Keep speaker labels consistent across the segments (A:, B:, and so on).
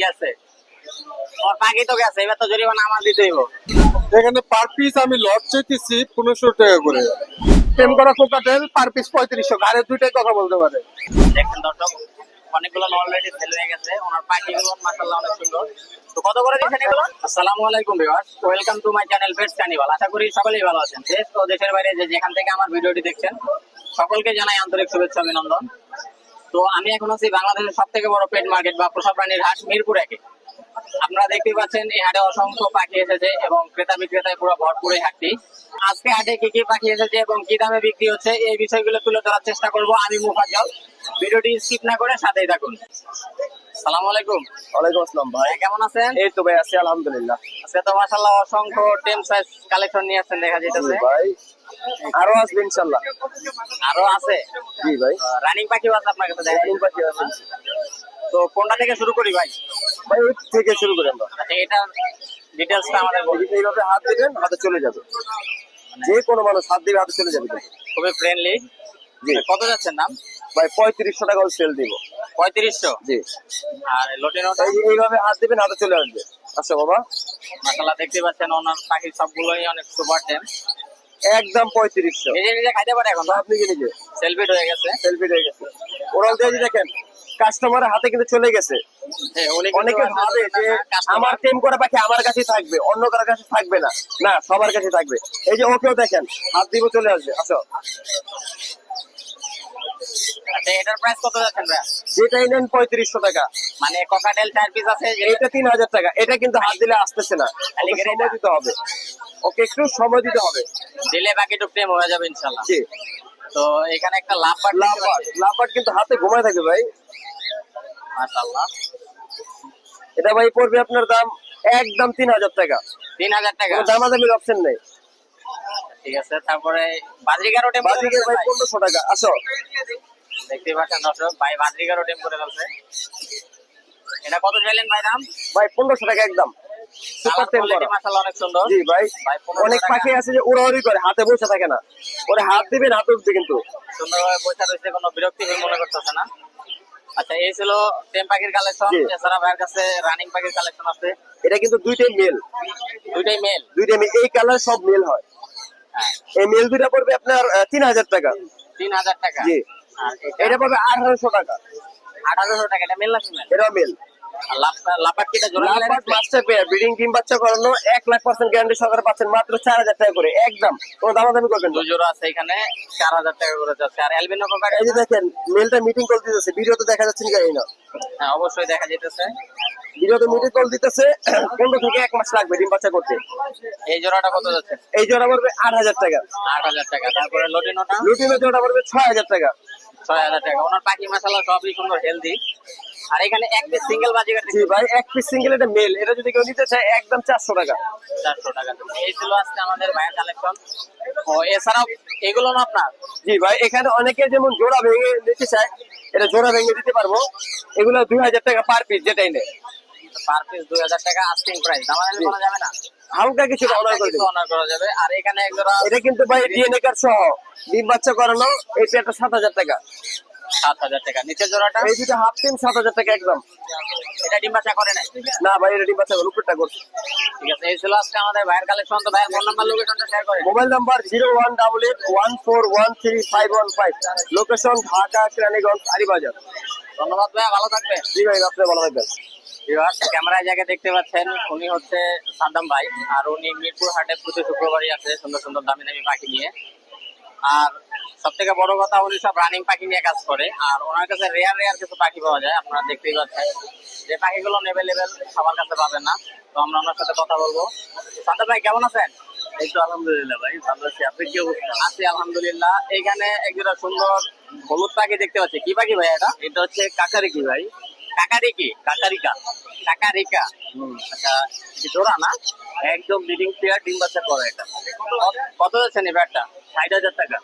A: গেছে ওর পাখি তো গেছে এবার তো জরিমানা আমার দিতে হইব।
B: এখানে পার পিস আমি লট চাইতেছি পনেরোশো টাকা করে। টেম করা কোকাটেল পার পিস পঁয়ত্রিশশো। ঘরে দুইটাই কথা বলতে পারে।
A: দেখেন দর্শক অনেকগুলো অলরেডি সেল হয়ে গেছে। ওনার পাখিগুলো মাসাল্লাহ অনেক সুন্দর। তো কত করে দিচ্ছেন এগুলো? আসসালামু আলাইকুম viewers welcome to my channel pets carnival আশা করি সকলেই ভালো আছেন। দেশ ও দেশের বাইরে যে যেখান থেকে আমার ভিডিওটি দেখছেন সকলকে জানাই আন্তরিক শুভেচ্ছা অভিনন্দন। তো আমি এখন আছি বাংলাদেশের সব থেকে বড় পেট মার্কেট বা পোষা প্রাণীর হাট মিরপুর একে। আপনারা দেখতে পাচ্ছেন, এই হাটে অসংখ্য পাখি এসেছে এবং ক্রেতা বিক্রেতায় পুরো ভরপুর এই হাটটি। আজকে হাটে কি কি পাখি এসেছে এবং কি দামে বিক্রি হচ্ছে, এই বিষয়গুলো তুলে ধরার চেষ্টা করব। আমি মুফাজ্জল। ভিডিওটি স্কিপ না করে সাথেই থাকুন। সালাম আলাইকুম।
B: ওয়ালাইকুম আসসালাম ভাই।
A: কেমন আছেন?
B: এই তো ভাই আছি আলহামদুলিল্লাহ।
A: আজকে তো মাশাআল্লাহ অসংখ্য টেম সাইজ কালেকশন নিয়ে আসছেন দেখা যাইতেছে।
B: ভাই আরও আসবে ইনশাল্লাহ
A: আরও আছে?
B: জি ভাই।
A: রানিং পাখিও আছে আপনার কাছে যায়।
B: পাখি আছে।
A: তো কোনটা থেকে শুরু করি ভাই?
B: ভাই ওই থেকে শুরু করি আমরা।
A: আচ্ছা এটা ডিটেলসটা আমাদের বলি
B: এইভাবে হাত দিবেন হাতে চলে যাবে। যে কোনো মানুষ হাত দিবে হাতে চলে যাবে।
A: খুবই ফ্রেন্ডলি
B: জি।
A: কত যাচ্ছেন দাম?
B: ভাই পঁয়ত্রিশশো টাকা সেল দিব।
A: পঁয়ত্রিশশো?
B: জি।
A: আর লটিনোটা
B: এই যে এইভাবে হাত দিবেন হাতে চলে আসবে। আচ্ছা বাবা।
A: মাসাল্লাহ দেখতে পাচ্ছেন ওনার পাখি সবগুলোই অনেক সুপার টেম।
B: একদম পঁয়ত্রিশশো।
A: নিজে নিজে খাইতে পারে এখন
B: আপনি কি নিজে
A: সেলফিট হয়ে গেছে।
B: সেলফি হয়ে গেছে। ওরাল দিয়ে দেখেন কাস্টমারের হাতে কিন্তু চলে গেছে।
A: হ্যাঁ,
B: অনেকে ভাবে যে আমার টেম করা পাখি আমার কাছেই থাকবে অন্য কারোর কাছে থাকবে না। না সবার কাছে থাকবে। এই যে ওকেও দেখেন হাত দিব চলে আসবে। আসো।
A: আচ্ছা এটার প্রাইস কত যাচ্ছেন ভাইয়া
B: যেটাই নেন পঁয়ত্রিশশো টাকা।
A: মানে কোকাটেল চার পিস আছে
B: এইটা তিন হাজার টাকা। এটা কিন্তু হাত দিলে আসতেছে না। সময় দিতে হবে। ওকে একটু সময় দিতে হবে।
A: দিলে প্রেম হয়ে যাবে ইনশাল্লাহ।
B: জি।
A: তো এখানে একটা
B: লাভবাট লাভবাট কিন্তু হাতে ঘুমায় থাকে ভাই।
A: মাশাআল্লাহ।
B: এটা ভাই পড়বে আপনার দাম একদম তিন হাজার টাকা।
A: তিন হাজার টাকা।
B: দামাদামির অপশন নেই।
A: ঠিক আছে তারপরে বাজরিকারও টেম
B: বাজিকে ভাই পনেরোশো টাকা আসো।
A: দেখতে পাচ্ছেন দর্শক ভাই করে ফেলছে এটা কত চাইলেন ভাই দাম?
B: ভাই পনেরোশো টাকা একদম। সুপার টেম
A: মাশাআল্লাহ অনেক সুন্দর।
B: জি ভাই
A: ভাই,
B: অনেক পাখি আছে যে উড়াউড়ি করে হাতে বসে থাকে না। ওরা হাত দিবেন হাতে উঠবে কিন্তু।
A: সুন্দরভাবে বসে রয়েছে কোনো বিরক্তি মনে করতেছে না। আচ্ছা এই ছিল টেম পাখির কালেকশন এছাড়া ভাইয়ের কাছে রানিং পাখির কালেকশন আছে।
B: এটা কিন্তু দুইটাই মেল
A: দুইটাই মেল
B: দুইটাই মেল এই কালার সব মেল হ্যাঁ। এই মেল দুইটা পড়বে আপনার তিন হাজার টাকা।
A: তিন হাজার টাকা।
B: জি। এটা? পড়বে আঠারোশো টাকা।
A: আঠারোশো টাকা এটা মেল না ফিমেল
B: এটা মেল
A: আর লাভ- লাপাট কিটা জোড়া মিলে
B: লাভবার্ড
A: রাখছে?
B: মাস্টার পেয়ার ব্রিডিং টিম বাচ্চা করানো এক লাখ পার্সেন্ট গ্যারান্টি সহকারে পাচ্ছেন মাত্র চার হাজার টাকা করে একদম। কোনো দামাদামি করবেন
A: দুই জোড়া আছে এখানে চার হাজার টাকা করে যাচ্ছে। আর অ্যালবিনো কোকার
B: এই যে দেখেন মেলটা মিটিং কল দিতেছে ভিডিওতে দেখা যাচ্ছে না না
A: হ্যাঁ অবশ্যই দেখা যেতেছে।
B: ভিডিওতে মিটিং কল দিতেছে পনেরো থেকে এক মাস লাগবে ডিম বাচ্চা করতে।
A: এই জোড়াটা কত যাচ্ছে?
B: এই জোড়া পড়বে আট হাজার টাকা।
A: আট হাজার টাকা। তারপরে লটিনোটা
B: লুটিনো জোড়া পড়বে ছয় হাজার টাকা।
A: ছয় হাজার টাকা। ওনার পাখি মাসালা সবই সুন্দর হেলদি আর এখানে এক পিস সিঙ্গেল বাজিকার
B: জি ভাই এক পিস সিঙ্গেল এটা মেল এটা যদি কেউ নিতে চায় একদম চারশো টাকা।
A: চারশো টাকা। এই ছিল আজকে আমাদের ভাইয়ের কালেকশন ও এছাড়াও এগুলো না আপনার?
B: জি ভাই এখানে অনেকে যেমন জোড়া ভেঙে নিতে চায় এটা জোড়া ভেঙে দিতে পারব। এগুলো দুই হাজার টাকা পার পিস যেটাই নেই।
A: পার পিস দুই হাজার টাকা আস্কিং প্রাইস আমাদের করা যাবে না?
B: হালকা কিছু অর্ডার করে
A: অনার করা যাবে। আর এখানে এক জোড়া
B: এটা কিন্তু ভাই ডিএনএ কার্ড সহ। ডিম বাচ্চা করানো এই পেয়ারটা সাত হাজার টাকা।
A: সাত হাজার টাকা। নিচের জোড়াটা?
B: এই দুটো হাফ টিম সাত হাজার টাকা একদম।
A: এটা ডিম বাচ্চা করে নাই?
B: না ভাই এটা ডিম বাচ্চা উপরটা করছে।
A: ঠিক আছে এই ছিল আজকে আমাদের ভাইয়ের কালেকশন তো ভাইয়ের ফোন নাম্বার লোকেশনটা শেয়ার করে
B: mobile number zero one double eight one four one three five one five location Dhaka Keraniganj Aribazar
A: ধন্যবাদ ভাইয়া ভালো থাকবেন।
B: জি ভাই আপনি ভালো থাকবেন।
A: ক্যামেরায় যাকে দেখতে পাচ্ছেন উনি হচ্ছে সাদ্দাম ভাই আর উনি মিরপুর হাটে প্রতি শুক্রবারই আছে সুন্দর সুন্দর দামি দামি পাখি নিয়ে। আর সব থেকে বড় কথা উনি সব রানিং পাখি নিয়ে কাজ করে। আর ওনার কাছে রেয়ার রেয়ার কিছু পাখি পাওয়া যায় আপনারা দেখতেই পাচ্ছেন। যে পাখিগুলো অ্যাভেলেবেল সবার কাছে পাবেন না। তো আমরা ওনার সাথে কথা বলব। সাদ্দাম ভাই কেমন আছেন?
C: এই তো আলহামদুলিল্লাহ ভাই ভালো আছি। আপনি কি অবস্থা?
A: আছি আলহামদুলিল্লাহ। এখানে একজোড়া সুন্দর হলুদ পাখি দেখতে পাচ্ছি। কি পাখি ভাই এটা?
C: এটা হচ্ছে কাকারিকি ভাই। কাকারিকা?
A: কাকারিকা। আচ্ছা এটা জোড়া না?
C: একদম লিডিং প্লেয়ার ডিম বাচ্চা করে এটা।
A: কত- যাচ্ছেন এই ব্যাটটা
C: ষাট হাজার টাকা।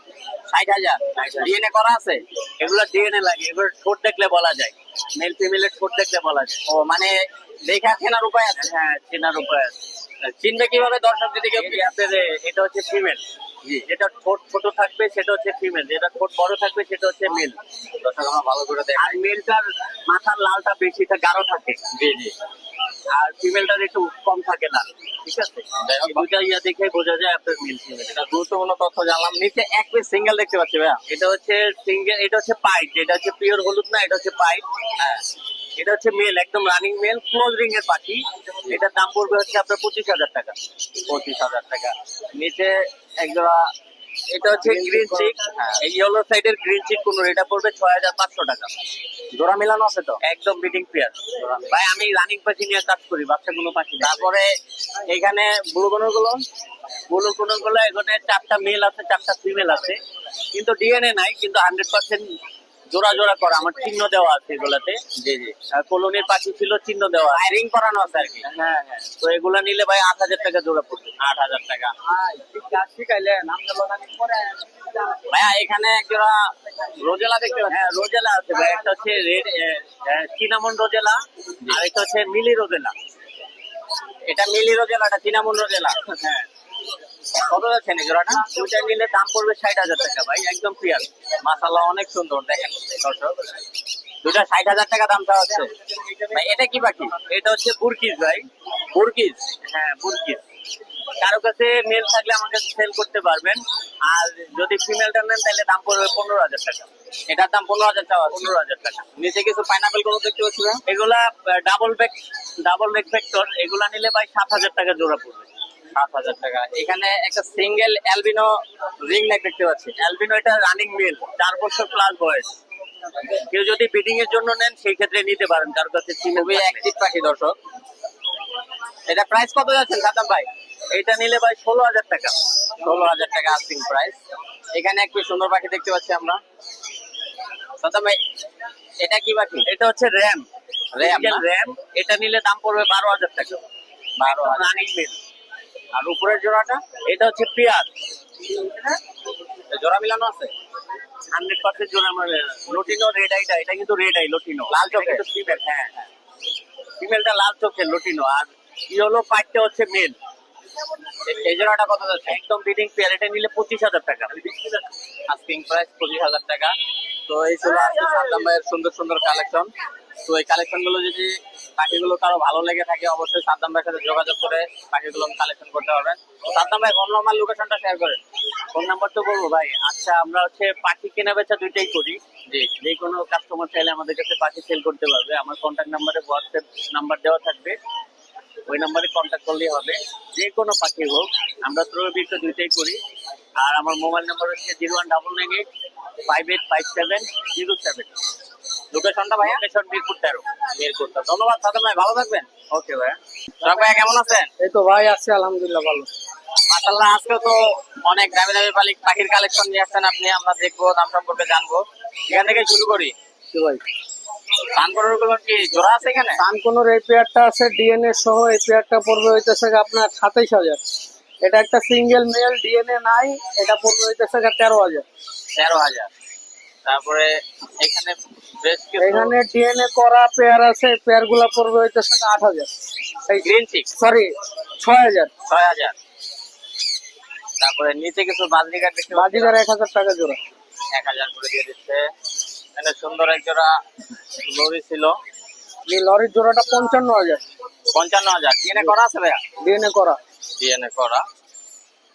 A: ষাট হাজার। ডিএনএ করা আছে?
C: এগুলো ডিএনএ লাগে। এগুলো ঠোঁট দেখলে বলা যায়। মেল ফিমেলের ঠোঁট দেখলে বলা যায়।
A: ও মানে দেখে চেনার উপায় আছে?
C: হ্যাঁ চেনার উপায় আছে।
A: চিনবে কীভাবে দর্শক যদি কেউ
C: এটা হচ্ছে ফিমেল যেটা ঠোঁট ছোট থাকবে সেটা হচ্ছে ফিমেল যেটা ঠোঁট বড় থাকবে সেটা হচ্ছে মেল
A: দর্শক আমরা ভালো করে
C: আর মেলটার মাথার লালটা বেশি গাঢ় থাকে।
A: জি জি।
C: আর ফিমেলটার একটু কম থাকে লাল ঠিক আছে? দুটা ইয়া দেখে বোঝা যায় আপনার মেল ফিমেল
A: এটা গুরুত্বপূর্ণ তথ্য জানলাম। নিচে এক পিস সিঙ্গেল দেখতে পাচ্ছি ভাইয়া।
C: এটা হচ্ছে সিঙ্গেল এটা হচ্ছে পাইট এটা হচ্ছে পিওর হলুদ না এটা হচ্ছে পাইট হ্যাঁ এটা হচ্ছে মেল একদম রানিং মেল ক্লোজ রিং এর পাখি। এটার দাম পড়বে হচ্ছে আপনার পঁচিশ হাজার টাকা।
A: পঁচিশ হাজার টাকা। নিচে একজোড়া
C: এটা হচ্ছে গ্রিন চিক এই ইয়েলো সাইডের গ্রিন চিক কোন এটা পড়বে ছয় হাজার পাঁচশো টাকা।
A: জোড়া মেলানো আছে তো?
C: একদম বিডিং পেয়ার ভাই আমি রানিং পাখি নিয়ে কাজ করি বাচ্চা কোনো পাখি
A: তারপরে এখানে কোনোরগুলো
C: বলো কোনগুলো এখানে চারটা মেল আছে চারটা ফিমেল আছে। কিন্তু ডিএনএ নাই কিন্তু হান্ড্রেড পার্সেন্ট জোড়া জোড়া করা আমার চিহ্ন দেওয়া আছে এগুলাতে।
A: জি জি।
C: কলোনির পাখি ছিল চিহ্ন দেওয়া
A: ফায়ারিং করানো আছে আর কি।
C: হ্যাঁ হ্যাঁ। তো এগুলা নিলে ভাই আট হাজার টাকা জোড়া পড়বে।
A: আট হাজার টাকা। ভাইয়া এখানে একজোড়া রোজেলা দেখতে
C: হ্যাঁ রোজেলা আছে ভাই। একটা হচ্ছে রেড চিনামন রোজেলা আর একটা হচ্ছে মিলি রোজেলা।
A: এটা মিলি রোজেলা এটা চিনামন রোজেলা।
C: হ্যাঁ।
A: কত যাচ্ছে না জোড়াটা?
C: দুইটা দাম পড়বে ষাট হাজার টাকা ভাই, একদম ক্লিয়ার
A: মাসাল্লাহ অনেক সুন্দর, দেখেন। দর্শক দুটা ষাট হাজার টাকা দাম চাওয়া হচ্ছে। ভাই, এটা কি পাখি?
C: এটা হচ্ছে ভাই। হ্যাঁ কারও কাছে মেল থাকলে আমাকে সেল করতে পারবেন। আর যদি ফিমেলটা নেন, তাহলে দাম পড়বে পনেরো হাজার টাকা।
A: এটার দাম পনেরো হাজার টাকা
C: পনেরো হাজার টাকা।
A: নিচে কিছু পাইনাপেলগুলো দেখতে পাচ্ছি
C: এগুলা double back double back factor এগুলা নিলে ভাই সাত হাজার টাকা জোড়া পড়বে।
A: সাত হাজার টাকা। এখানে একটা সিঙ্গেল অ্যালবিনো রিং নেক দেখতে পাচ্ছি।
C: অ্যালবিনো এটা রানিং মেল চার বছর প্লাস বয়স। কেউ যদি বিডিং এর জন্য নেন সেই ক্ষেত্রে নিতে পারেন। কারও কাছে
A: খুবই অ্যাক্টিভ পাখি দর্শক। এটা প্রাইস কত যাচ্ছেন সাদাম ভাই?
C: এটা নিলে ভাই ষোলো হাজার টাকা।
A: ষোলো হাজার টাকা আস্কিং প্রাইস এখানে একটু সুন্দর পাখি দেখতে পাচ্ছি আমরা। সাদাম ভাই এটা কি পাখি?
C: এটা হচ্ছে র্যাম
A: র্যাম
C: র্যাম এটা নিলে দাম পড়বে বারো হাজার টাকা।
A: বারো
C: রানিং মেল
A: আর উপরের জোড়াটা
C: এটা হচ্ছে পেয়ার।
A: জোড়া মিলানো আছে?
C: হান্ড্রেড পার্সেন্ট জোড়া আমার লটিনো রেড আইটা এটা কিন্তু রেড আই লটিনো।
A: লাল চোখের?
C: কিন্তু ফিমেল হ্যাঁ হ্যাঁ। ফিমেলটা লাল চোখের লটিনো। আর ইয়েলো পাইটটা হচ্ছে মেল
A: এই জোড়াটা কত যাচ্ছে?
C: একদম বিডিং পেয়ার এটা নিলে পঁচিশ হাজার টাকা।
A: আস্কিং প্রাইস পঁচিশ হাজার টাকা। তো এই ছিল আজকে সাদ্দাম ভাইয়ের সুন্দর সুন্দর কালেকশন তো এই কালেকশনগুলো যদি পাখিগুলো কারও ভালো লেগে থাকে অবশ্যই সাদ্দাম ভাইয়ের সাথে যোগাযোগ করে পাখিগুলো কালেকশন করতে পারবেন। তো সাদ্দাম ভাই ফোন নাম্বার লোকেশনটা শেয়ার করেন?
C: ফোন নাম্বার তো বলব ভাই। আচ্ছা আমরা হচ্ছে পাখি কেনা বেচা দুইটাই করি। যে কোনো কাস্টমার চাইলে আমাদের কাছে পাখি সেল করতে পারবে। আমার কন্ট্যাক্ট নাম্বারে হোয়াটসঅ্যাপ নাম্বার দেওয়া থাকবে। ওই নাম্বারে কন্ট্যাক্ট করলেই হবে। যে কোনো পাখি হোক আমরা ত্রয়বিত্ত দুইটাই করি। আর আমার মোবাইল নাম্বার হচ্ছে zero one double nine eight five eight five seven zero seven
A: লোকেশনটা ভাইয়া?
C: লোকেশন মিরপুর তেরো।
A: বের ধন্যবাদ ভাই ভালো থাকবেন।
C: ওকে ভাইয়া।
A: সোহাগ ভাইয়া কেমন আছেন?
D: এই তো ভাই আছে আলহামদুলিল্লাহ ভালো।
A: মাসাল্লাহ আজকে তো অনেক দামি দামি পালি পাখির কালেকশন নিয়ে আসছেন আপনি আমরা দেখব দাম সম্পর্কে জানব। এখান থেকে শুরু করি।
D: কি ভাই আপনার সাতাইশ হাজার। এটা একটা সিঙ্গেল মেল ডিএনএ নাই এটা পড়বে হইতেছে তেরো হাজার।
A: তেরো হাজার। তারপরে এখানে
D: এখানে ডিএনএ করা পেয়ার আছে পেয়ারগুলা পড়বে হইতেছে আট হাজার।
A: গ্রিন চিক
D: সরি ছয় হাজার।
A: ছয় হাজার। তারপরে নিচে কিছু দেখতে
D: এক হাজার টাকা জোড়া।
A: এক হাজার করে দিয়ে দিচ্ছে। এখানে সুন্দর এক জোড়া লরি ছিল।
D: এই লরির জোড়াটা পঞ্চান্ন হাজার।
A: পঞ্চান্ন হাজার। ডিএনএ করা আছে ভাইয়া?
D: ডিএনএ করা।
A: ডিএনএ করা।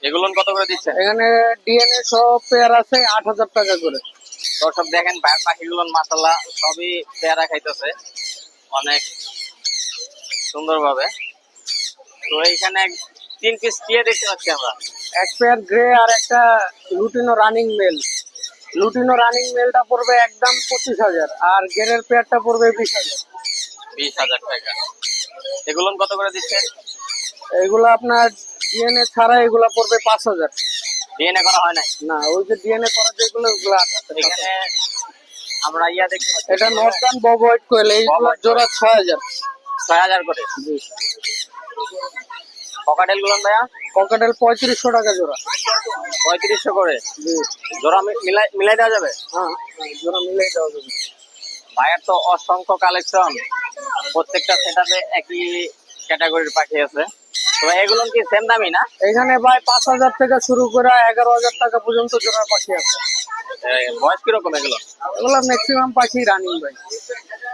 A: এগুলো কত করে দিচ্ছে?
D: এখানে ডিএনএ সব পেয়ার আছে আট হাজার টাকা করে।
A: দর্শক দেখেন পাখিগুলো মাসাল্লাহ সবই পেয়ারা খাইতেছে অনেক সুন্দরভাবে। তো এইখানে তিন পিস টিয়ে দেখতে পাচ্ছি আমরা।
D: এক পেয়ার গ্রে আর একটা lutino running male lutino running মেলটা পড়বে একদম পঁচিশ হাজার আর গেরের পেয়ারটা পড়বে বিশ হাজার।
A: বিশ হাজার টাকা। এগুলো কত করে দিচ্ছেন?
D: এগুলো আপনার ডিএনএ ছাড়া এগুলো পড়বে পাঁচ হাজার।
A: ডিএনএ করা হয় নাই?
D: না ওই যে ডিএনএ করা যেগুলো ওগুলো আট
A: এখানে আমরা ইয়া দেখতে পাচ্ছি।
D: এটা নর্দান বব হোয়াইট কোয়েল। এইগুলো জোড়া ছয় হাজার।
A: ছয় হাজার করে।
D: জি।
A: পকাটেলগুলো ভাইয়া?
D: পকেটেল পঁয়ত্রিশশো টাকা জোড়া।
A: পঁয়ত্রিশশো করে।
D: জি।
A: জোড়া মিলাই মিলাই দেওয়া যাবে?
D: হ্যাঁ হ্যাঁ, জোড়া মিলে দেওয়া যাবে।
A: ভাইয়ের তো অসংখ্য কালেকশন প্রত্যেকটা সেটাতে একই ক্যাটাগরির পাখি আছে। এগুলো কি সেম দামি না?
D: এখানে ভাই পাঁচ হাজার থেকে শুরু করে এগারো হাজার টাকা পর্যন্ত জোড়ার পাখি আছে।
A: বয়স কীরকম এগুলো?
D: এগুলো ম্যাক্সিমাম পাখি রানিং ভাই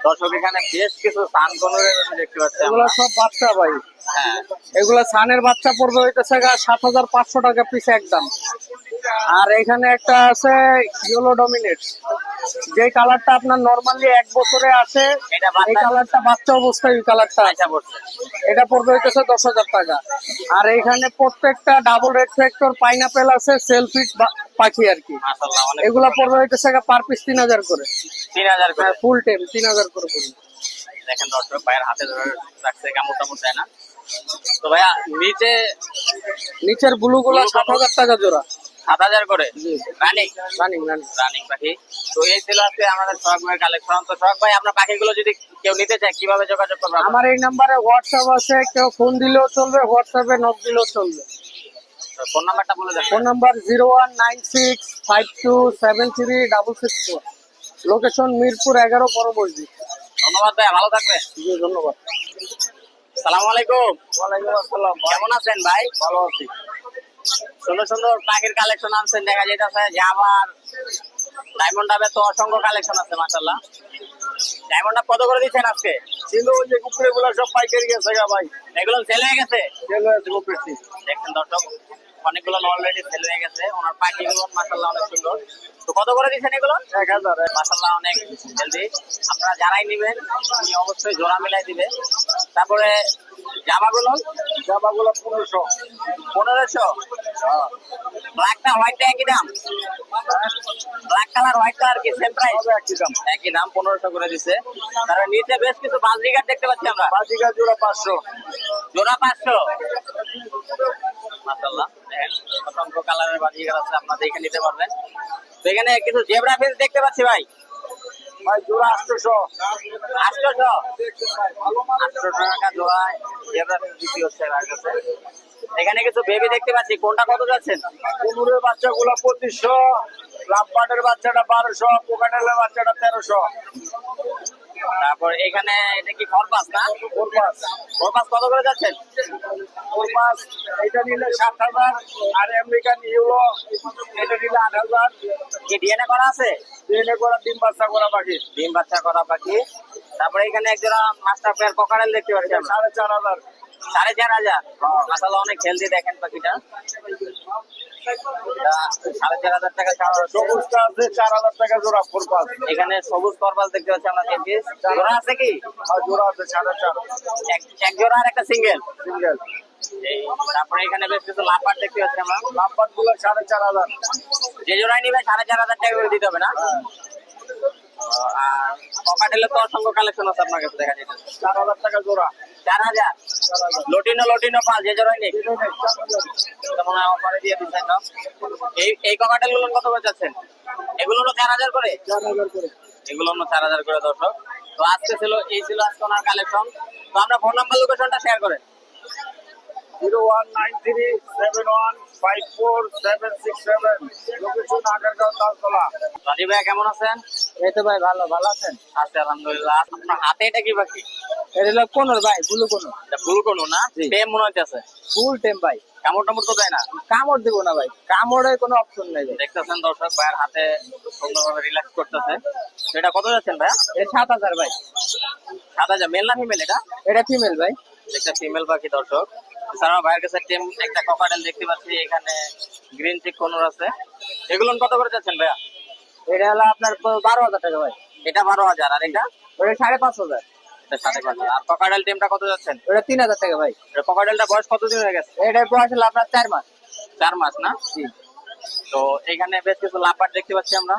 A: দর্শক এখানে বেশ কিছু সান কনুরের দেখতে পাচ্ছি
D: এগুলো সব বাচ্চা ভাই।
A: হ্যাঁ।
D: এগুলো সানের বাচ্চা পড়বে হইতেছে সাত হাজার পাঁচশো টাকা পিস একদম। আর এখানে একটা আছে ইয়েলো ডমিনেট যে কালারটা আপনার নর্মালি এক বছরে
A: আছে
D: এই কালারটা বাচ্চা অবস্থায় এই কালারটা এটা পড়বে হইতেছে দশ হাজার টাকা। আর এখানে প্রত্যেকটা ডাবল রেড ফ্যাক্টর পাইনাপেল আছে সেলফি পাখি আর কি। এগুলা পড়বে হইতেছে পার পিস তিন হাজার করে।
A: তিন হাজার করে।
D: হ্যাঁ ফুল টাইম তিন হাজার করে পড়বে।
A: দেখেন দর্শক ভাইয়ের হাতে ধরে রাখছে কেমন তেমন দেয় না। তো ভাইয়া নিচে
D: নিচের ব্লু গুলা সাত হাজার টাকা জোড়া।
A: সাত হাজার করে? রানিং
D: রানিং রানিং
A: পাখি তো এই ছিল আজকে আমাদের সোহাগ ভাইয়ের কালেকশন তো সোহাগ ভাই আপনার পাখিগুলো যদি কেউ নিতে চায় কীভাবে যোগাযোগ করবে
D: আমার এই নাম্বারে হোয়াটসঅ্যাপ আছে কেউ ফোন দিলেও চলবে হোয়াটসঅ্যাপে নক দিলেও চলবে।
A: ফোন নাম্বারটা বলে দেন।
D: Phone number zero one nine six five two seven three double six four. Location Mirpur এগারো বড় মসজিদ।
A: ধন্যবাদ ভাই ভালো থাকবেন।
D: জি ধন্যবাদ।
A: সালাম আলাইকুম।
D: ওয়ালাইকুম আসসালাম।
A: কেমন আছেন ভাই?
D: ভালো আছি।
A: সুন্দর সুন্দর পাখির কালেকশন আনছেন দেখা যাইতেছে আবার ডায়মন্ড ডাবে তো অসংখ্য কালেকশন আছে মাশাল্লাহ ডায়মন্ড কত করে দিচ্ছেন আজকে?
D: ছিল ওই যে কুকুরে গুলা সব পাইকারি গেছে গা ভাই।
A: এগুলো সেল হয়ে গেছে?
D: সেল হয়েছে কুকুরটি
A: দেখছেন দর্শক অনেকগুলো অলরেডি সেল হয়ে গেছে। ওনার পাখিগুলো মাশাল্লাহ অনেক সুন্দর। তো কত করে দিচ্ছেন এগুলো?
D: এক হাজার
A: মাশাল্লাহ অনেক হেলদি আপনারা যারাই নেবেন উনি অবশ্যই জোড়া মিলাই দিবে। তারপরে জামাগুলো
D: জামাগুলো পনেরোশো।
A: পনেরোশো? ব্ল্যাকটা হোয়াইটটা একই দাম। ব্ল্যাক কালার হোয়াইট কালার কি সেম প্রাইস
D: একই দাম।
A: একই দাম পনেরোশো করে দিছে। তারপরে নিচে বেশ কিছু বাজরিঘাট দেখতে পাচ্ছি আমরা।
D: বাজিকা জোড়া পাঁচশো।
A: জোড়া পাঁচশো। মাশাল্লাহ দেখেন অসংখ্য কালারের বাজিঘাট আছে আপনারা দেখে নিতে পারবেন। তো এখানে কিছু জেব্রা ফিস দেখতে পাচ্ছি ভাই। এখানে কিছু বেবি দেখতে পাচ্ছি। কোনটা কত যাচ্ছেন?
D: কুমুরের বাচ্চাগুলো পঁচিশশো লাভবাটের বাচ্চাটা বারোশো পোকাটেলের বাচ্চাটা তেরোশো।
A: তারপর এখানে এটা কি ফরপাস না?
D: কোরপাস
A: ফরপাস কত করে যাচ্ছেন?
D: কোরপাস এটা নিলে সাত হাজার আর আমেরিকান ইউরো এটা নিলে আট হাজার।
A: কি ডিএনএ করা আছে?
D: ডিএনএ করা ডিম বাচ্চা করা পাখি
A: ডিম বাচ্চা করা পাখি তারপরে এখানে একজোড়া মাস্টার পেয়ার কোকারেল দেখতে পাচ্ছি
D: এটা সাড়ে চার হাজার।
A: সাড়ে চার হাজার। মাসাল্লাহ অনেক হেলদি দেখেন পাখিটা। সাড়ে চার হাজার টাকা
D: চার হাজার টাকা
A: এখানে সবুজ করবাল দেখতে পাচ্ছি আমরা তিন জোড়া আছে কি?
D: জোড়া আছে সাড়ে চার
A: এক- জোড়া আর একটা সিঙ্গেল।
D: সিঙ্গেল
A: তারপরে এখানে বেশ কিছু দেখতে পাচ্ছি আমরা।
D: গুলো সাড়ে চার হাজার
A: যে জোড়াই নিবে সাড়ে চার হাজার টাকা করে দিতে হবে না? আর তো অসংখ্য কালেকশন আছে আপনার কাছে, দেখা যাচ্ছে
D: চার হাজার। টাকা জোড়া
A: চার হাজার লটিনো লটিনো পাল যে জোড়াই নেই মনে হয় অফারে দিয়ে দিচ্ছেন এই এই ককাটেলগুলো কত করে যাচ্ছেন এগুলো হলো চার হাজার করে? এগুলো হলো চার হাজার করে দর্শক। তো আজকে ছিল এই ছিল আজকে ওনার কালেকশন তো আমরা ফোন নাম্বার লোকেশনটা শেয়ার করেন
D: zero one nine three seven one five four seven six seven. Location Agargaon Taltola.
A: Rajib ভাই কেমন আছেন?
D: এই তো ভাই ভালো। ভালো আছেন?
A: আছি আলহামদুলিল্লাহ। আপনার হাতে এটা কি বাকি
D: এটা হলো কোনোর ভাই ব্লু কোনো
A: এটা কোনো না। মনে হইতেছে।
D: ফুল টেম ভাই।
A: কামড় টামড় তো দেয় না।
D: কামড় দিব না ভাই কামড়ের কোনো অপশন নাই ভাই।
A: দেখতেছেন দর্শক ভাইয়ের হাতে সুন্দরভাবে রিল্যাক্স করতেছে। এটা কত যাচ্ছেন ভাইয়া?
D: এটা সাত হাজার ভাই।
A: সাত হাজার মেল না ফিমেল এটা?
D: এটা ফিমেল ভাই।
A: একটা ফিমেল পাখি দর্শক। এছাড়াও ভাইয়ের কাছে টেম একটা ককাটেল দেখতে পাচ্ছি এখানে গ্রিন চিক কোনোর আছে। এগুলো কত করে যাচ্ছেন ভাইয়া?
D: এটা হলো আপনার বারো হাজার টাকা ভাই।
A: এটা বারো হাজার আর এটা?
D: ওটা সাড়ে পাঁচ হাজার।
A: পাঁচ হাজার। আর টেমটা কত যাচ্ছেন?
D: ওটা তিন হাজার টাকা ভাই।
A: ককাটেলটা বয়স কতদিন হয়ে গেছে?
D: এটা বয়স হলো আপনার চার মাস।
A: চার মাস না?
D: জি।
A: তো এখানে বেশ কিছু লাভবার দেখতে পাচ্ছি আমরা।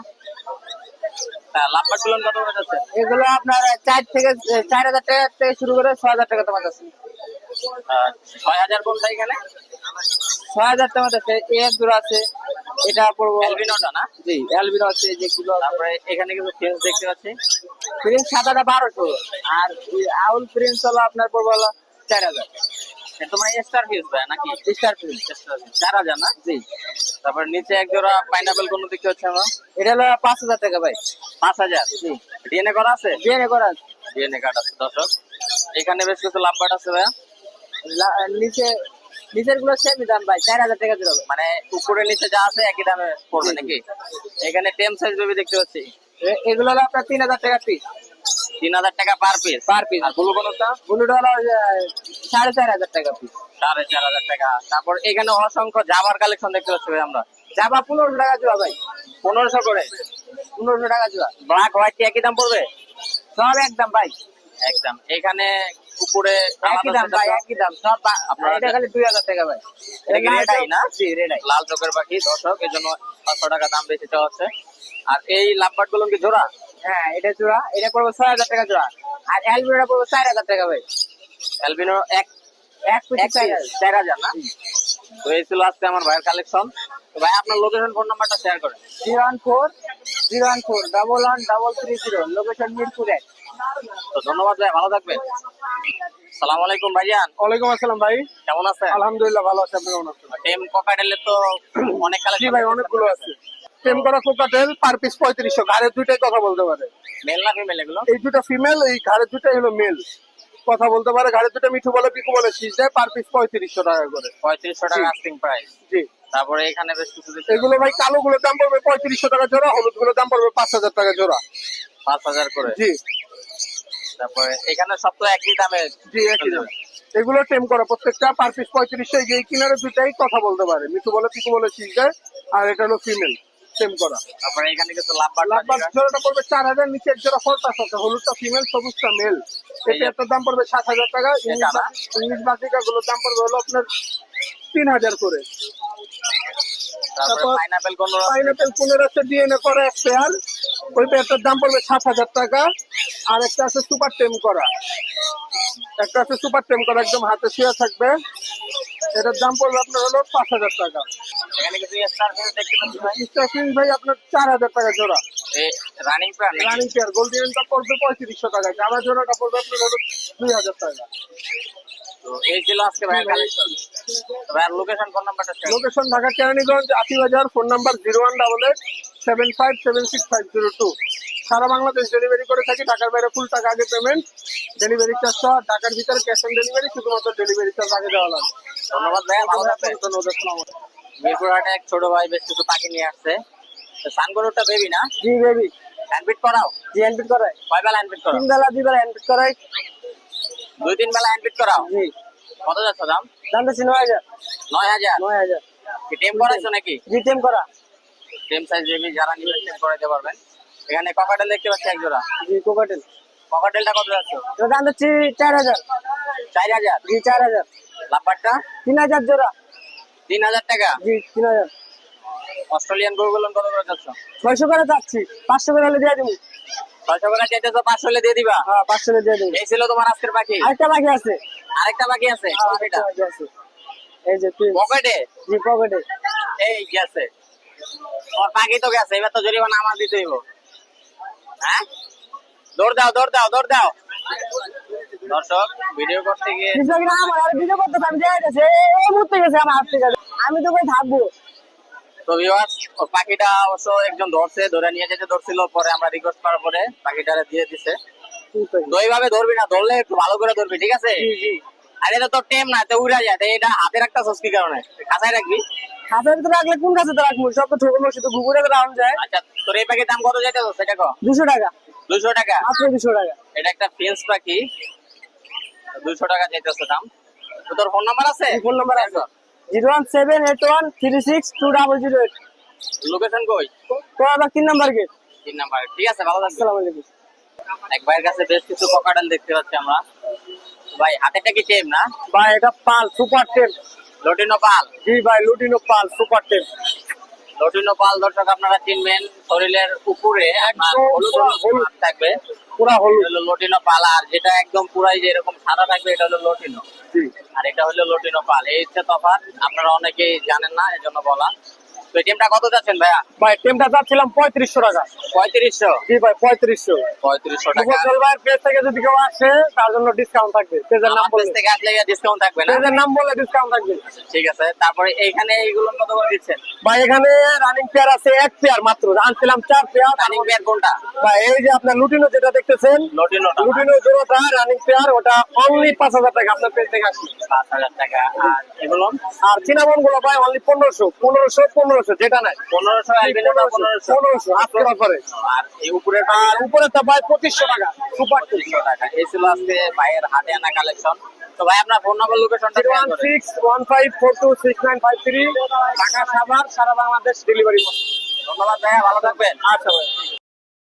A: লাভবারগুলো কত করে
D: এগুলো আপনার চার থেকে চার হাজার টাকা থেকে শুরু করে ছয় হাজার টাকা তোমার
A: ছয় হাজার কোনটা এখানে?
D: ছয় হাজার টাকা আছে এক দূর আছে। এটা পড়ব
A: এলবিনোটা না?
D: জি অ্যালবিনো আছে যেগুলো
A: তারপরে এখানে কিছু ফেন্স দেখতে পাচ্ছি।
D: প্রিন্স হাজার বারোশো। আর আউল প্রিন্স হলো আপনার পড়ব হলো চার হাজার।
A: তোমার স্টার ফিস ভাই নাকি?
D: স্টার প্রিন্স
A: চার হাজার না?
D: জি।
A: তারপরে নিচে এক জোড়া পাইনাপেল কোন দেখতে হচ্ছে আমরা?
D: এটা হলো পাঁচ হাজার টাকা ভাই।
A: পাঁচ হাজার?
D: জি।
A: ডিএনএ করা আছে?
D: বিয়ে করা আছে।
A: ডিএনএ কার্ড আছে দর্শক। এখানে বেশ কিছু লাভবাট আছে ভাইয়া।
D: নিচে
E: নিচেরগুলো সেমই দাম ভাই চার হাজার টাকা জোড়া।
A: মানে উপরে নিচে যা আছে একই দামে পড়বে নাকি? এখানে টেম সাইজ বেবি দেখতে পাচ্ছি।
E: এগুলো হলো আপনার তিন হাজার টাকা পিস
A: তিন হাজার টাকা পার পিস
E: পার পিস
A: আর ব্লু কোনটা
E: ব্লুটা হলো সাড়ে চার হাজার টাকা পিস
A: সাড়ে চার হাজার টাকা। তারপর এখানে অসংখ্য জাবার কালেকশন দেখতে পাচ্ছি ভাই আমরা।
E: জাবা পনেরোশো টাকা জোড়া ভাই।
A: পনেরোশো করে?
E: পনেরোশো টাকা জোড়া।
A: ব্ল্যাক হোয়াইট কি একই দাম পড়বে?
E: সব একদম ভাই।
A: একদম। এখানে উপরে
E: একই দাম ভাই একই দাম। সব এটা খালি দুই হাজার টাকা ভাই।
A: এটা কি red eye না?
E: জি রেড আই
A: লাল চোখের পাখি দর্শক এই জন্য পাঁচশো টাকা দাম বেশি চাওয়া হচ্ছে আর এই লাভবার্ডগুলো কি জোড়া?
E: হ্যাঁ এটা জোড়া। এটা পড়বে ছয় হাজার টাকা জোড়া। আর অ্যালবিনোটা পড়বে চার হাজার টাকা ভাই।
A: অ্যালবিনো এক
E: এক পিস চার হাজার।
A: চার হাজার না? তো এই ছিল আজকে আমার ভাইয়ের কালেকশন তো ভাই আপনার লোকেশন ফোন নাম্বারটা শেয়ার করেন।
E: Zero one four zero one four double one double three zero location Mirpur এক।
A: তো ধন্যবাদ ভাই ভালো থাকবেন। সালাম আলাইকুম ভাইজান।
E: ওয়ালাইকুম আসসালাম ভাই।
A: কেমন আছেন?
E: আলহামদুলিল্লাহ ভালো আছে। আপনি কেমন আছেন?
A: টেম ককাটেলের তো অনেক কালেকশন
E: ভাই অনেকগুলো আছে। টেম করা কোকাটেল পার পিস পঁয়ত্রিশশো। ঘাড়ের দুইটাই কথা বলতে পারে।
A: মেল না ফিমেল এগুলো?
E: এই দুটো ফিমেল এই ঘাড়ের দুটাই হলো মেল কথা বলতে পারে ঘাড়ের দুটো মিঠু বলে পিকু বলে শীষ দেয় পার পিস পঁয়ত্রিশশো টাকা করে।
A: পঁয়ত্রিশশো টাকা
E: জি।
A: আস্কিং প্রাইস
E: জি।
A: তারপরে এখানে বেশ কিছু
E: এগুলো ভাই কালো গুলো দাম পড়বে পঁয়ত্রিশশো টাকা জোড়া হলুদগুলো দাম পড়বে পাঁচ হাজার টাকা জোড়া।
A: পাঁচ হাজার করে।
E: জি।
A: তারপরে এখানে সব তো একই দামে
E: জি একই দাম। এগুলো টেম করা প্রত্যেকটা পার পিস পঁয়ত্রিশশো এই কিনারে দুটাই কথা বলতে পারে। মিঠু বলে পিকু বলে দেয় আর এটা হলো ফিমেল টেম করা।
A: তারপরে এখানে কিছু লাভবার্ড
E: লাভবাদ জোড়াটা পড়বে চার হাজার নিচে এক জোড়া ফলটা আছে হলুদটা ফিমেল সবুজটা মেল এটা একটা দাম পড়বে সাত হাজার টাকা ইংলিশ
A: এটা না?
E: বা- ইংলিশ বাটিকা গুলোর দাম পড়বে হলো আপনার তিন হাজার করে।
A: তারপরে পাইনাপেল
E: পনেরো একটা ডিএনএ করা এক পেয়ার। ওই পেয়ারটার দাম পড়বে সাত হাজার টাকা। আর একটা আছে সুপার টেম করা। একটা আছে সুপার টেম করা একদম হাতে শুয়ে থাকবে। এটার দাম পড়বে আপনার হলো পাঁচ হাজার টাকা।
A: এখানে কিছু স্টার ফিস দেখতে পাচ্ছি ভাই?
E: আপনার চার হাজার টাকা জোড়া।
A: রানিং প্রাণ
E: রানিং পেয়ার গোল্ডেনটা পড়বে পঁয়ত্রিশশো টাকা জামা জোড়াটা পড়বে আপনার হলো দুই হাজার টাকা।
A: তো এই ছিল আজকে ভাইয়ের কালেকশন ভাইয়ের লোকেশন কোন নাম্বারটা
E: location Dhaka Keraniganj Atibazar phone number zero one double eight seven five seven six five zero two সারা বাংলাদেশ ডেলিভারি করে থাকি ঢাকার বাইরে ফুল টাকা আগে পেমেন্ট ডেলিভারি চার্জ সহ ঢাকার ভিতরে ক্যাশ অন ডেলিভারি শুধুমাত্র ডেলিভারি চার্জ আগে দেওয়া লাগে।
A: ধন্যবাদ ভাইয়া ভালো থাকবেন।
E: ধন্যবাদ আসসালামু
A: মিরপুর হাটে এক ছোট ভাই বেশ কিছু পাখি নিয়ে আসছে। সানগরুটা বেবি না?
E: জি বেবি
A: হ্যান্ডবিট করাও?
E: জি হ্যান্ডপিট করাই।
A: কয় বেলা হ্যান্ডবিট করাও?
E: তিন বেলা দুই বেলা হ্যান্ডপিট করাই।
A: দুই তিন বেলা হ্যান্ডবিট করাও?
E: জি।
A: কত যাচ্ছে দাম?
E: দাম তো নয় হাজার।
A: নয় হাজার?
E: নয় হাজার।
A: টেম করাইছো নাকি?
E: জি টেম করা।
A: টেম সাইজ বেবি যারা নিবেন টেম করাইতে পারবেন। এখানে ককাটেল দেখতে পাচ্ছি এক জোড়া।
E: জি কোকাটেল
A: ককাটেলটা কত যাচ্ছে?
E: দাম চার হাজার।
A: চার হাজার?
E: জি চার হাজার।
A: লাভবারটা
E: তিন হাজার জোড়া।
A: তিন হাজার টাকা?
E: জি তিন হাজার।
A: অস্ট্রেলিয়ান গরুগুলো কত করে যাচ্ছে?
E: ছয়শো করে যাচ্ছি পাঁচশো করে হলে দিয়ে দেবো।
A: ছয়শো করে চাইতেছো পাঁচশো হলে দিয়ে দিবা?
E: হ্যাঁ পাঁচশো দিয়ে দেবো।
A: এই ছিল তোমার আজকের পাখি।
E: আরেকটা বাকি আছে।
A: আরেকটা বাকি আছে
E: বাকি এই যে তুই
A: পকেটে
E: জি পকেটে
A: এই গেছে। পাখি তো গেছে এবার তো জরিমানা আমার দিতে হইব। হ্যাঁ? দৌড় দাও দৌড় দাও দৌড় দাও। দর্শক ভিডিও করতে গিয়ে
E: আমার? আর ভিডিও করতে আমি যাই গেছে এই মুহূর্তে গেছে আমার হাত থেকে। আমি তো কই থাকব।
A: তো ভিউয়ার্স পাখিটা অবশ্য একজন ধরছে ধরে নিয়ে যেতে ধরছিল পরে আমরা রিকোয়েস্ট করার পরে পাখিটারে দিয়ে দিছে। তো এইভাবে ধরবি না ধরলে একটু ভালো করে ধরবি ঠিক আছে?
E: জি জি।
A: আর এটা তো টেম না তো উড়া যায় এটা হাতে রাখতে কি কারণে। রাখবি?
E: তো রাখলে কোন রাখব? সব তো ঠোকর শুধু গুগুরে তো রাউন্ড যায়।
A: আচ্ছা তোর এই পাখির দাম কত সেটা কো
E: দুশো টাকা।
A: দুশো টাকা?
E: মাত্র দুশো টাকা।
A: এটা একটা ফেন্স পাখি। দুশো টাকা দাম। তো তোর ফোন নাম্বার আছে?
E: ফোন নাম্বার আছে। Zero one seven eight one three six two double zero eight.
A: Location কই?
E: তো আবার তিন নাম্বার গেট
A: তিন নাম্বার। ঠিক আছে ভালো থাকবে।
E: আসসালামু আলাইকুম।
A: এক ভাইয়ের কাছে বেশ কিছু ককাটাল দেখতে পাচ্ছি আমরা। ভাই হাতেটা কি টেম না?
E: ভাই এটা পাল সুপার টেম
A: লটিনো পাল।
E: জি ভাই লুটিনো পাল সুপার টেম
A: লটিনো পাল দর্শক আপনারা চিনবেন শরীরের উপরে হলুদ। থাকবে।
E: পুরা হলুদ।
A: হলো লটিনো পাল আর যেটা একদম পুরাই যে এরকম সাদা থাকবে এটা হলো লটিনো। আর এটা হলো লটিনো পাল। এই হচ্ছে তফাৎ। আপনারা অনেকেই জানেন না এই জন্য বলা। তো টিমটা কত যাচ্ছেন ভাইয়া?
E: ভাই টেমটা চাচ্ছিলাম পঁয়ত্রিশশো টাকা।
A: পঁয়ত্রিশশো?
E: জি ভাই পঁয়ত্রিশশো।
A: পঁয়ত্রিশশো টাকা।
E: মুফাজ্জল ভাইয়ের পেজ থেকে যদি কেউ আসে তার জন্য ডিসকাউন্ট থাকবে। পেজের নাম বললে
A: থেকে আসলে ডিসকাউন্ট থাকবে না?
E: পেজের নাম বললে ডিসকাউন্ট থাকবে।
A: ঠিক আছে তারপরে এইখানে এইগুলো কত করে দিচ্ছেন?
E: ভাই এখানে রানিং পেয়ার আছে এক পেয়ার মাত্র। আনছিলাম চার পেয়ার
A: রানিং পেয়ার কোনটা?
E: ভাই এই যে আপনার লুটিনো যেটা দেখতেছেন
A: লটিনোটা
E: লুটিনো জোড়াটা রানিং পেয়ার ওটা অনলি পাঁচ হাজার টাকা আপনার পেজ থেকে আসছে
A: পাঁচ হাজার টাকা। আর এগুলো
E: আর চিনামনগুলো ভাই অনলি পনেরোশো পনেরোশো পনেরোশো। যেটা নাই।
A: পনেরোশো পনেরোশো।
E: পনেরোশো আজকের অফারে
A: আর এই উপরের
E: আর উপরেরটা ভাই পঁচিশশো টাকা সুপার
A: পঁচিশশো টাকা। এই ছিল আজকে ভাইয়ের হাতে আনা কালেকশন তো ভাই আপনার ফোন নাম্বার লোকেশনটা
E: one six one five four two six nine five three. Dhaka Savar সারা বাংলাদেশ ডেলিভারি
A: ধন্যবাদ ভাইয়া ভালো থাকবেন।
E: আচ্ছা ভাই।